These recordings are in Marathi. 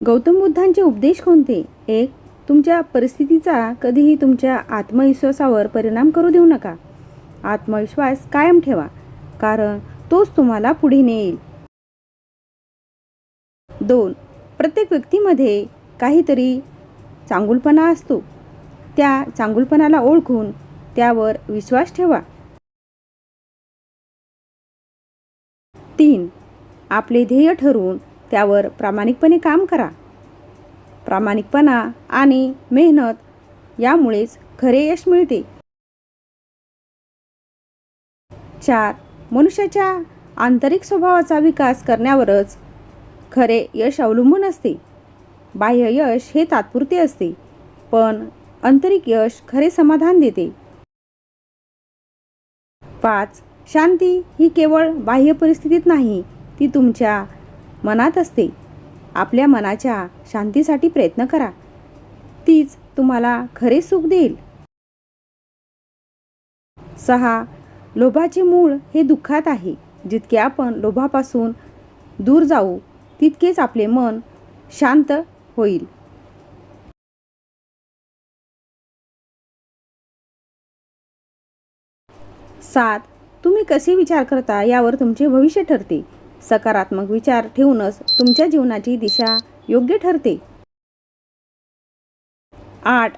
गौतम बुद्धांचे उपदेश कोणते? एक तुमच्या परिस्थितीचा कधीही तुमच्या आत्मविश्वासावर परिणाम करू देऊ नका. आत्मविश्वास कायम ठेवा कारण तोच तुम्हाला पुढे नेईल. दोन प्रत्येक व्यक्तीमध्ये काहीतरी चांगुलपणा असतो. त्या चांगुलपणाला ओळखून त्यावर विश्वास ठेवा. तीन आपले ध्येय ठरवून त्यावर प्रामाणिकपणे काम करा. प्रामाणिकपणा आणि मेहनत यामुळेच खरे यश मिळते. चार मनुष्याच्या आंतरिक स्वभावाचा विकास करण्यावरच खरे यश अवलंबून असते. बाह्य यश हे तात्पुरते असते पण आंतरिक यश खरे समाधान देते. पाच शांती ही केवळ बाह्य परिस्थितीत नाही ती तुमच्या मनात असते. आपल्या मनाच्या शांतीसाठी प्रयत्न करा. तीच तुम्हाला खरे सुख देईल. सहा लोभाचे मूळ हे दुःखात आहे. जितके आपण लोभापासून दूर जाऊ तितकेच आपले मन शांत होईल. सात तुम्ही कसे विचार करता यावर तुमचे भविष्य ठरते. सकारात्मक विचार ठेवूनच तुमच्या जीवनाची दिशा योग्य ठरते. आठ.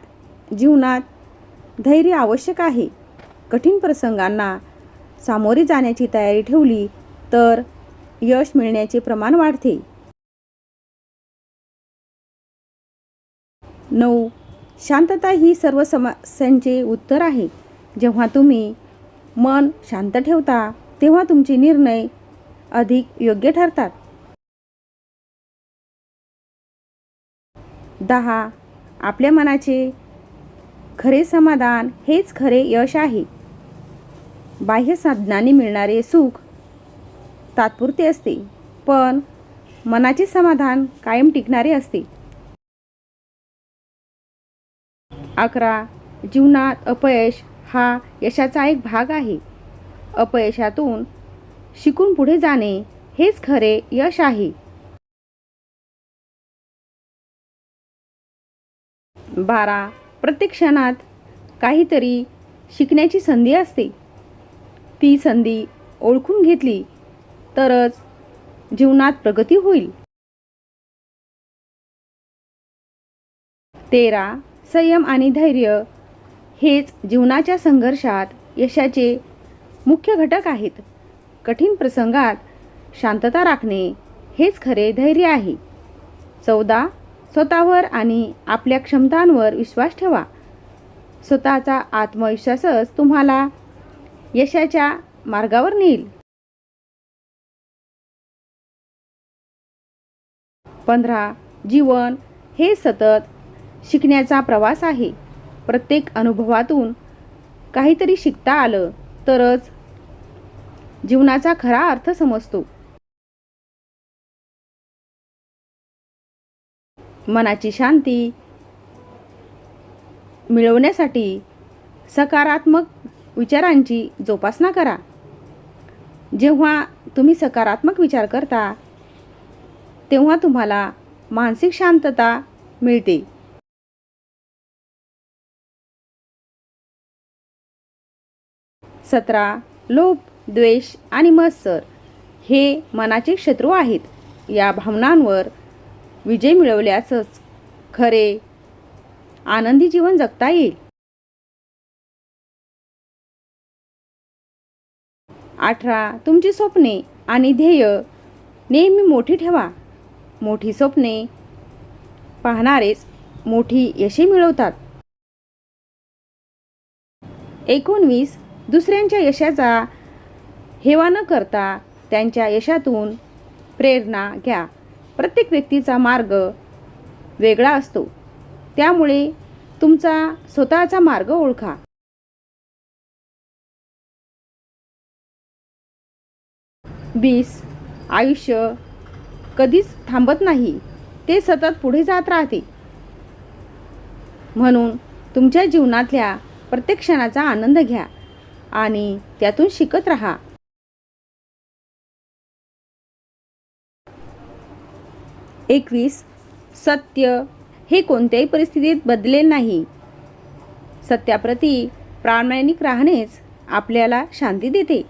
जीवनात धैर्य आवश्यक आहे. कठीण प्रसंगांना सामोरे जाण्याची तयारी ठेवली तर यश मिळण्याचे प्रमाण वाढते. नऊ. शांतता ही सर्व समस्यांचे उत्तर आहे. जेव्हा तुम्ही मन शांत ठेवता तेव्हा तुमचे निर्णय अधिक योग्य ठरतात. दहा. आपल्या मनाचे खरे समाधान हेच खरे यश आहे. बाह्य साधनाने मिळणारे सुख तात्पुरते असते पण मनाचे समाधान कायम टिकणारे असते. अकरा. जीवनात अपयश हा यशाचा एक भाग आहे. अपयशातून शिकून पुढे जाणे हेच खरे यश आहे. बारा प्रत्येक क्षणात काहीतरी शिकण्याची संधी असते. ती संधी ओळखून घेतली तरच जीवनात प्रगती होईल. तेरा संयम आणि धैर्य हेच जीवनाच्या संघर्षात यशाचे मुख्य घटक आहेत. कठीण प्रसंगात शांतता राखणे हेच खरे धैर्य आहे. चौदा स्वतःवर आणि आपल्या क्षमतांवर विश्वास ठेवा. स्वतःचा आत्मविश्वासच तुम्हाला यशाच्या मार्गावर नेईल. पंधरा जीवन हे सतत शिकण्याचा प्रवास आहे. प्रत्येक अनुभवातून काहीतरी शिकता आलं तरच जीवनाचा खरा अर्थ समजतो. मनाची शांती मिळवण्यासाठी सकारात्मक विचारांची जोपासना करा. जेव्हा तुम्ही सकारात्मक विचार करता तेव्हा तुम्हाला मानसिक शांतता मिळते. सतरा. लोभ द्वेष आणि मत्सर हे मनाचे शत्रू आहेत. या भावनांवर विजय मिळवल्यासच खरे आनंदी जीवन जगता येईल. अठरा तुमची स्वप्ने आणि ध्येय नेहमी मोठी ठेवा. मोठी स्वप्ने पाहणारेच मोठी यशे मिळवतात. एकोणवीस दुसऱ्यांच्या यशाचा हेवा न करता त्यांच्या यशातून प्रेरणा घ्या. प्रत्येक व्यक्तीचा मार्ग वेगळा असतो. त्यामुळे तुमचा स्वतःचा मार्ग ओळखा. बीस. आयुष्य कधीच थांबत नाही. ते सतत पुढे जात राहते. म्हणून तुमच्या जीवनातल्या प्रत्येक क्षणाचा आनंद घ्या आणि त्यातून शिकत राहा. एकवीस सत्य हे कोणत्याही परिस्थितीत बदलेल नाही. सत्याप्रती प्रामाणिक राहणेच आपल्याला शांती देते.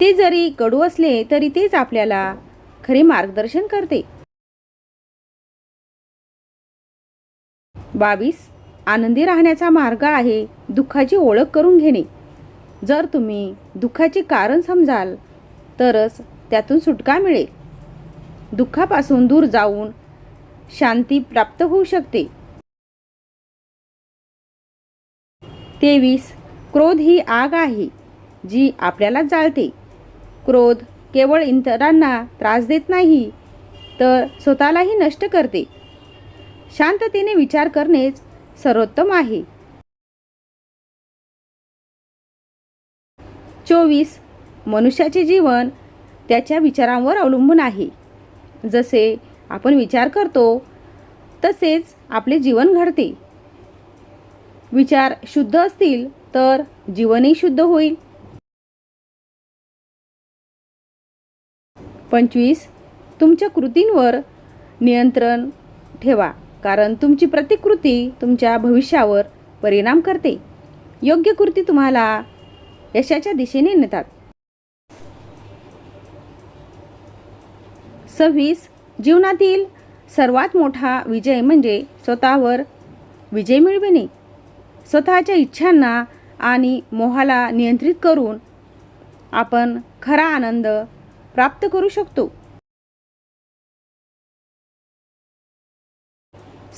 ते जरी कडू असले तरी तेच आपल्याला खरे मार्गदर्शन करते. बावीस आनंदी राहण्याचा मार्ग आहे दुःखाची ओळख करून घेणे. जर तुम्ही दुःखाचे कारण समजाल तरच त्यातून सुटका मिळेल. दुःखापासून दूर जाऊन शांती प्राप्त होऊ शकते. तेवीस. क्रोध ही आग आहे जी आपल्याला जाळते. क्रोध केवळ इतरांना त्रास देत नाही तर स्वतःलाही नष्ट करते. शांततेने विचार करणेच सर्वोत्तम आहे. चोवीस. मनुष्याचे जीवन त्याच्या विचारांवर अवलंबून आहे. जसे आपण विचार करतो तसेच आपले जीवन घडते. विचार शुद्ध असतील तर जीवनही शुद्ध होईल. पंचवीस तुमच्या कृतींवर नियंत्रण ठेवा कारण तुमची प्रतिकृती तुमच्या भविष्यावर परिणाम करते. योग्य कृती तुम्हाला यशाच्या दिशेने नेतात. सव्वीस जीवनातील सर्वात मोठा विजय म्हणजे स्वतःवर विजय मिळविणे. स्वतःच्या इच्छांना आणि मोहाला नियंत्रित करून आपण खरा आनंद प्राप्त करू शकतो.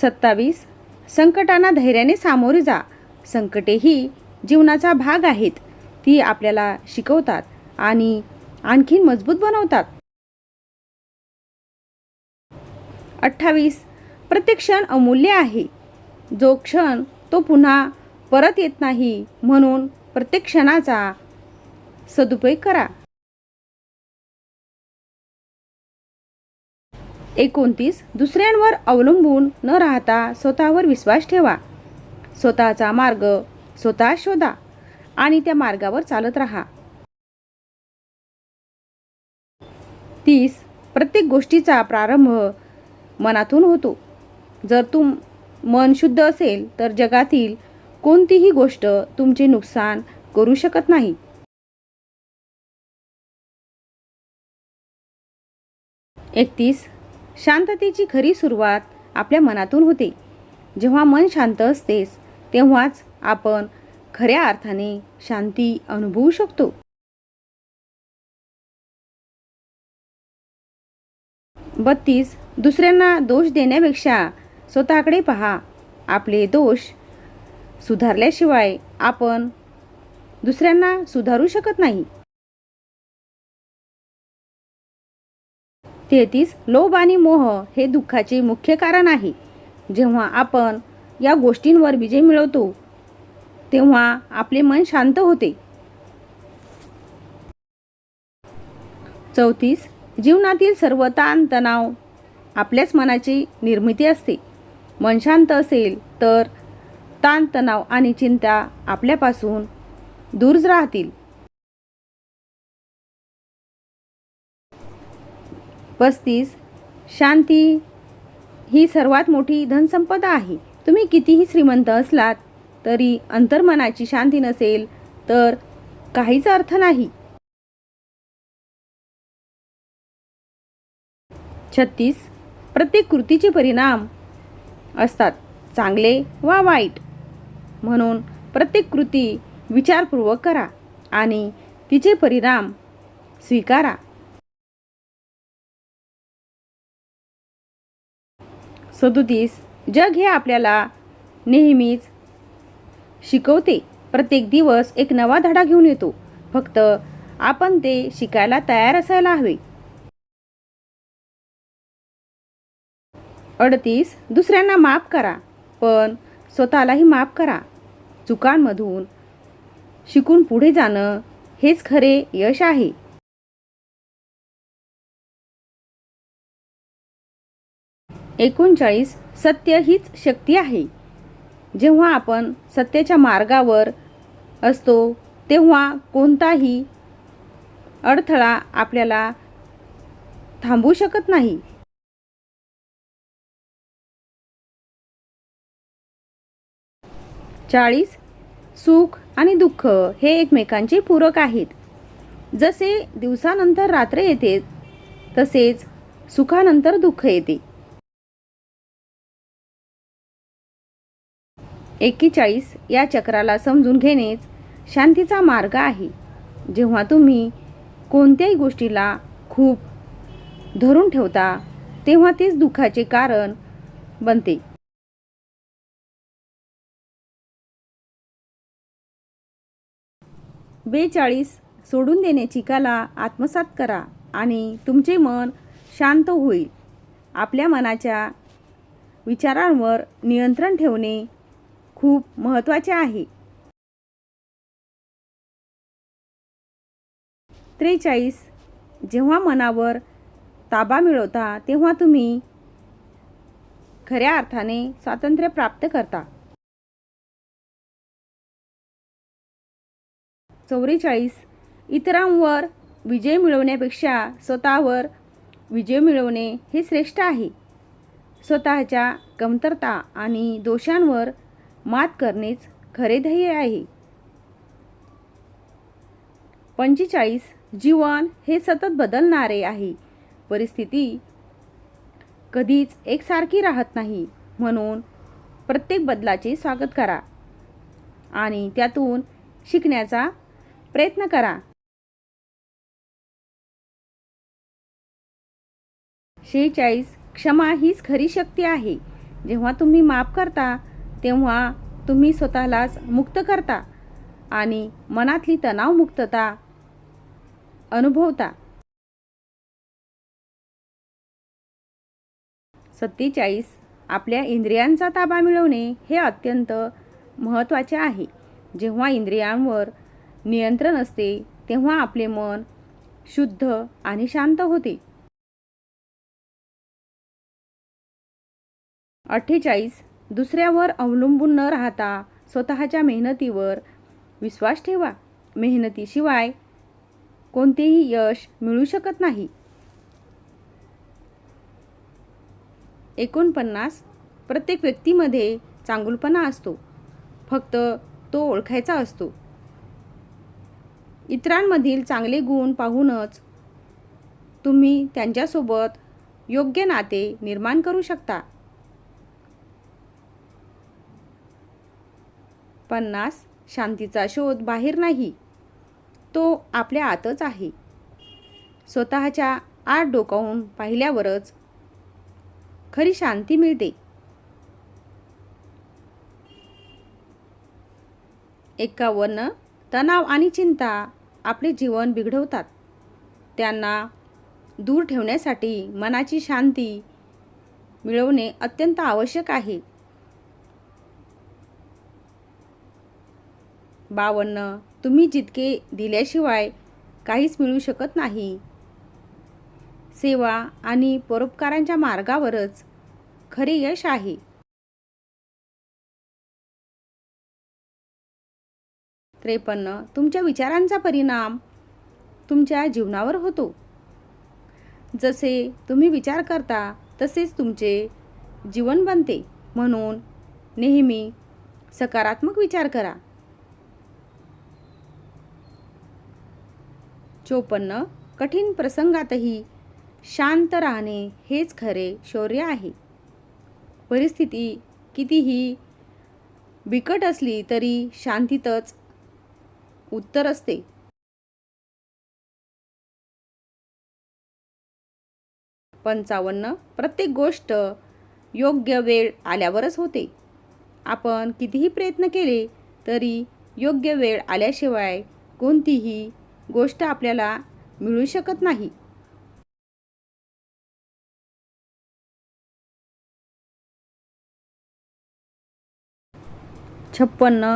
सत्तावीस संकटांना धैर्याने सामोरे जा. संकटेही जीवनाचा भाग आहेत. ती आपल्याला शिकवतात आणि आणखीन मजबूत बनवतात. अठ्ठावीस. प्रत्येक क्षण अमूल्य आहे. जो क्षण तो पुन्हा परत येत नाही म्हणून प्रत्येक क्षणाचा सदुपयोग करा. एकोणतीस. दुसऱ्यांवर अवलंबून न राहता स्वतःवर विश्वास ठेवा. स्वतःचा मार्ग स्वतः शोधा आणि त्या मार्गावर चालत राहा. तीस. प्रत्येक गोष्टीचा प्रारंभ मनातून होतो. जर तुम मन शुद्ध असेल तर जगातील कोणतीही गोष्ट तुमचे नुकसान करू शकत नाही. एकतीस. शांततेची खरी सुरुवात आपल्या मनातून होते. जेव्हा मन शांत असतेस तेव्हाच आपण खऱ्या अर्थाने शांती अनुभवू शकतो. बत्तीस दुसऱ्यांना दोष देण्यापेक्षा स्वतःकडे पहा. आपले दोष सुधारल्याशिवाय आपण दुसऱ्यांना सुधारू शकत नाही. तेहतीस लोभ आणि मोह हे दुःखाचे मुख्य कारण आहे. जेव्हा आपण या गोष्टींवर विजय मिळवतो तेव्हा आपले मन शांत होते. चौतीस जीवनातील सर्व ताण तणाव आपल्याच मनाची निर्मिती असते. मन शांत असेल तर ताणतणाव आणि चिंता आपल्यापासून दूर राहतील. पस्तीस. शांती ही सर्वात मोठी धनसंपदा आहे. तुम्ही कितीही श्रीमंत असलात तरी अंतर्मनाची शांती नसेल तर काहीच अर्थ नाही. छत्तीस प्रत्येक कृतीचे परिणाम असतात. चांगले वा वाईट. म्हणून प्रत्येक कृती विचारपूर्वक करा आणि तिचे परिणाम स्वीकारा. सदोतीस जग हे आपल्याला नेहमीच शिकवते. प्रत्येक दिवस एक नवा धडा घेऊन येतो. फक्त आपण ते शिकायला तयार असायला हवे. अडतीस दुसऱ्यांना माफ करा पण स्वतःलाही माफ करा. चुकांमधून शिकून पुढे जाणं हेच खरे यश आहे. एकोणचाळीस सत्य हीच शक्ती आहे. जेव्हा आपण सत्याच्या मार्गावर असतो तेव्हा कोणताही अडथळा आपल्याला थांबवू शकत नाही. चाळीस सुख आणि दुःख हे एकमेकांचे पूरक आहेत. जसे दिवसानंतर रात्र येते तसेच सुखानंतर दुःख येते. एक्केचाळीस या चक्राला समजून घेणेच शांतीचा मार्ग आहे. जेव्हा तुम्ही कोणत्याही गोष्टीला खूप धरून ठेवता तेव्हा तेच दुःखाचे कारण बनते. बेचाळीस सोडून देण्याची कला आत्मसात करा आणि तुमचे मन शांत होईल. आपल्या मनाच्या विचारांवर नियंत्रण ठेवणे खूप महत्त्वाचे आहे. त्रेचाळीस. जेव्हा मनावर ताबा मिळवता तेव्हा तुम्ही खऱ्या अर्थाने स्वातंत्र्य प्राप्त करता. चौवेचाळीस. इतरांवर विजय मिळवण्यापेक्षा स्वतःवर विजय मिळवणे हे श्रेष्ठ आहे. स्वतःच्या कमतरता आणि दोषांवर मात करणेच खरे ध्येय आहे. पंचेचाळीस. जीवन हे सतत बदलणारे आहे. परिस्थिती कधीच एकसारखी राहत नाही. म्हणून प्रत्येक बदलाचे स्वागत करा. आणि त्यातून शिकण्याचा प्रयत्न करा. शेहेचाळीस. क्षमा हीच खरी शक्ती आहे. जेव्हा तुम्ही माफ करता तेव्हा तुम्ही स्वतःलाच मुक्त करता आणि मनातली तणावमुक्तता अनुभवता. सत्तेचाळीस. आपल्या इंद्रियांचा ताबा मिळवणे हे अत्यंत महत्त्वाचे आहे. जेव्हा इंद्रियांवर नियंत्रण असते तेव्हा आपले मन शुद्ध आणि शांत होते. अठ्ठेचाळीस. दुसऱ्यावर अवलंबून न राहता स्वतःच्या मेहनतीवर विश्वास ठेवा. मेहनतीशिवाय कोणतेही यश मिळू शकत नाही. एकोणपन्नास. प्रत्येक व्यक्तीमध्ये चांगुलपणा असतो. फक्त तो ओळखायचा असतो. इतरांमधील चांगले गुण पाहूनच तुम्ही त्यांच्यासोबत योग्य नाते निर्माण करू शकता. पन्नास शांतीचा शोध बाहेर नाही. तो आपल्या आतच आहे. स्वतःच्या आत डोकावून पाहिल्यावरच खरी शांती मिळते. एकावन्न तणाव आणि चिंता आपले जीवन बिघडवतात. त्यांना दूर ठेवण्यासाठी मनाची शांती मिळवणे अत्यंत आवश्यक आहे. बावन्न तुम्ही जितके दिल्याशिवाय काहीच मिळू शकत नाही. सेवा आणि परोपकारांच्या मार्गावरच खरे यश आहे. त्रेपन्न तुमच्या विचारांचा परिणाम तुमच्या जीवनावर होतो. जसे तुम्ही विचार करता तसेच तुमचे जीवन बनते. म्हणून नेहमी सकारात्मक विचार करा. चोपन्न कठीण प्रसंगातही शांत राहणे हेच खरे शौर्य आहे. परिस्थिती कितीही बिकट असली तरी शांतीतच उत्तर असते. पंचावन्न प्रत्येक गोष्ट योग्य वेळ आल्यावरच होते. आपण कितीही प्रयत्न केले तरी योग्य वेळ आल्याशिवाय कोणतीही गोष्ट आपल्याला मिळू शकत नाही. छप्पन्न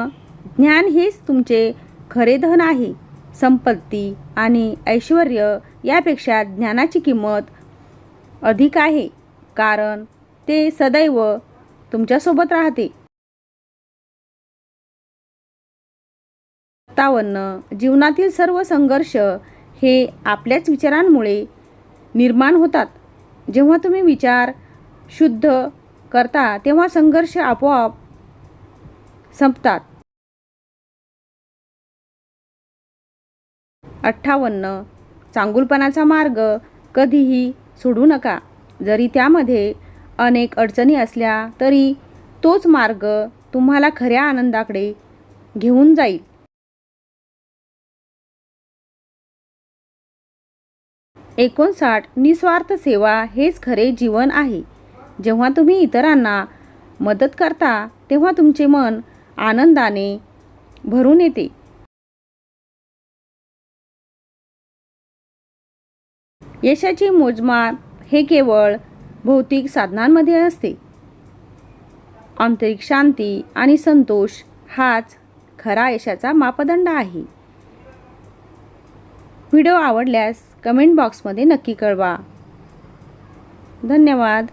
ज्ञान हेच तुमचे खरे धन आहे. संपत्ती आणि ऐश्वर यापेक्षा ज्ञानाची किंमत अधिक आहे. कारण ते सदैव तुमच्यासोबत राहते. सत्तावन्न. जीवनातील सर्व संघर्ष हे आपल्याच विचारांमुळे निर्माण होतात. जेव्हा तुम्ही विचार शुद्ध करता तेव्हा संघर्ष आपोआप संपतात. अठ्ठावन्न. चांगुलपणाचा मार्ग कधीही सोडू नका. जरी त्यामध्ये अनेक अडचणी असल्या तरी तोच मार्ग तुम्हाला खऱ्या आनंदाकडे घेऊन जाईल. एकोणसाठ. निस्वार्थ सेवा हेच खरे जीवन आहे. जेव्हा तुम्ही इतरांना मदत करता तेव्हा तुमचे मन आनंदाने भरून येते. यशाचे मोजमाप हे केवळ भौतिक साधनांमध्ये असते. आंतरिक शांती आणि संतोष हाच खरा यशाचा मापदंड आहे. व्हिडिओ आवडल्यास कमेंट बॉक्समध्ये नक्की कळवा. धन्यवाद.